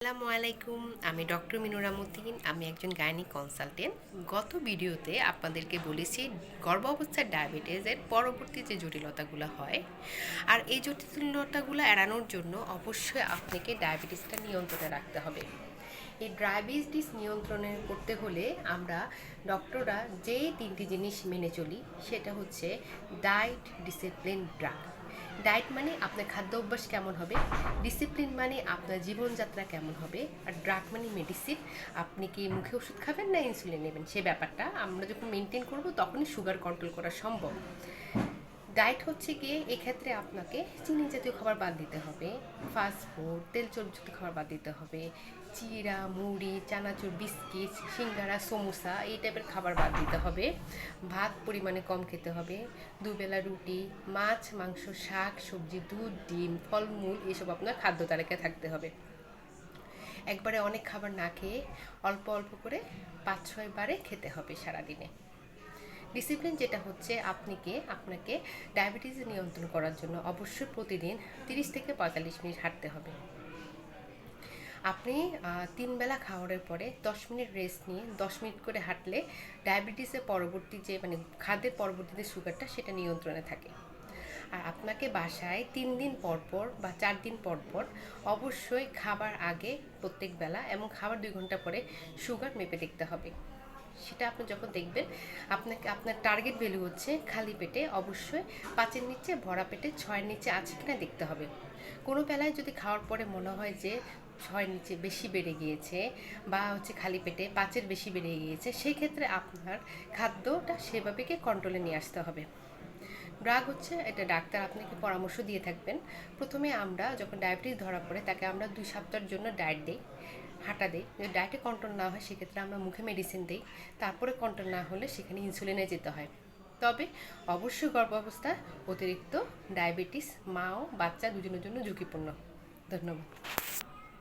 আসসালামু আলাইকুম আমি ডক্টর মিনুরামুদ্দিন, আমি একজন গাইনি কনসালটেন্ট। গত ভিডিওতে আপনাদেরকে বলেছি, গর্ভাবস্থার ডায়াবেটিসের পরবর্তী যে জটিলতাগুলো হয়, আর এই জটিলতাগুলো এড়ানোর জন্য অবশ্যই আপনাকে ডায়াবেটিসটা নিয়ন্ত্রণে রাখতে হবে। এই ডায়াবেটিস নিয়ন্ত্রণে করতে হলে আমরা ডক্টররা যেই তিনটি জিনিস মেনে চলি, সেটা হচ্ছে ডায়েট, ডিসিপ্লিন, ড্রাগ। ডায়েট মানে আপনার খাদ্য অভ্যাস কেমন হবে ডিসিপ্লিন মানে আপনার জীবনযাত্রা কেমন হবে, আর ড্রাগ মানে মেডিসিন আপনি কি মুখে ওষুধ খাবেন না ইনসুলিন নেবেন? সে ব্যাপারটা আমরা যখন মেনটেন করব তখনই সুগার কন্ট্রোল করা সম্ভব। ডায়েট হচ্ছে গিয়ে এক্ষেত্রে আপনাকে চিনি জাতীয় খাবার বাদ দিতে হবে। ফাস্ট ফুড তেল চর্বিযুক্ত খাবার বাদ দিতে হবে। চিরা মুড়ি, চানাচুর, বিস্কিট, সিঙ্গারা, সমোসা এই টাইপের খাবার বাদ দিতে হবে। ভাত পরিমাণে কম খেতে হবে। দুবেলা রুটি, মাছ, মাংস, শাক, সবজি, দুধ, ডিম, ফলমূল এসব আপনার খাদ্য তালিকায় থাকতে হবে। একবারে অনেক খাবার না খেয়ে অল্প অল্প করে পাঁচ ছয় বারে খেতে হবে সারাদিনে। ডিসিপ্লিন যেটা হচ্ছে আপনিকে, আপনাকে ডায়াবেটিস নিয়ন্ত্রণ করার জন্য অবশ্যই প্রতিদিন তিরিশ থেকে পঁয়তাল্লিশ মিনিট হাঁটতে হবে। আপনি তিন বেলা খাওয়ারের পরে দশ মিনিট রেস্ট নিয়ে দশ মিনিট করে হাঁটলে ডায়াবেটিসের পরবর্তী যে মানে খাদ্যের পরবর্তীতে সুগারটা সেটা নিয়ন্ত্রণে থাকে। আর আপনাকে বাসায় তিন দিন পর পর বা চার দিন পর পর অবশ্যই খাবার আগে প্রত্যেক বেলা এবং খাবার দুই ঘণ্টা পরে সুগার মেপে দেখতে হবে। সেটা আপনি যখন দেখবেন, আপনাকে আপনার টার্গেট ভ্যালু হচ্ছে খালি পেটে, অবশ্যই পাঁচের নিচে, ভরা পেটে, ছয়ের নিচে আছে কিনা দেখতে হবে। কোনো বেলায় যদি খাওয়ার পরে মনে হয় যে ছয়ের নিচে বেশি বেড়ে গিয়েছে বা হচ্ছে খালি পেটে পাঁচের বেশি বেড়ে গিয়েছে, সেই ক্ষেত্রে আপনার খাদ্যটা সেভাবেকে কন্ট্রোলে নিয়ে আসতে হবে। ড্রাগ হচ্ছে, এটা ডাক্তার আপনাকে পরামর্শ দিয়ে থাকবেন। প্রথমে আমরা যখন ডায়াবেটিস ধরা পড়ে, তাকে আমরা দুই সপ্তাহের জন্য ডায়েট দিই, হাঁটা দিই। যদি ডায়েটে কন্ট্রোল না হয়, সেক্ষেত্রে আমরা মুখে মেডিসিন দিই। তারপরে কন্ট্রোল না হলে সেখানে ইনসুলিনে যেতে হয়। তবে অবশ্যই গর্ভাবস্থা অতিরিক্ত ডায়াবেটিস মা ও বাচ্চা দুজনের জন্য ঝুঁকিপূর্ণ। ধন্যবাদ।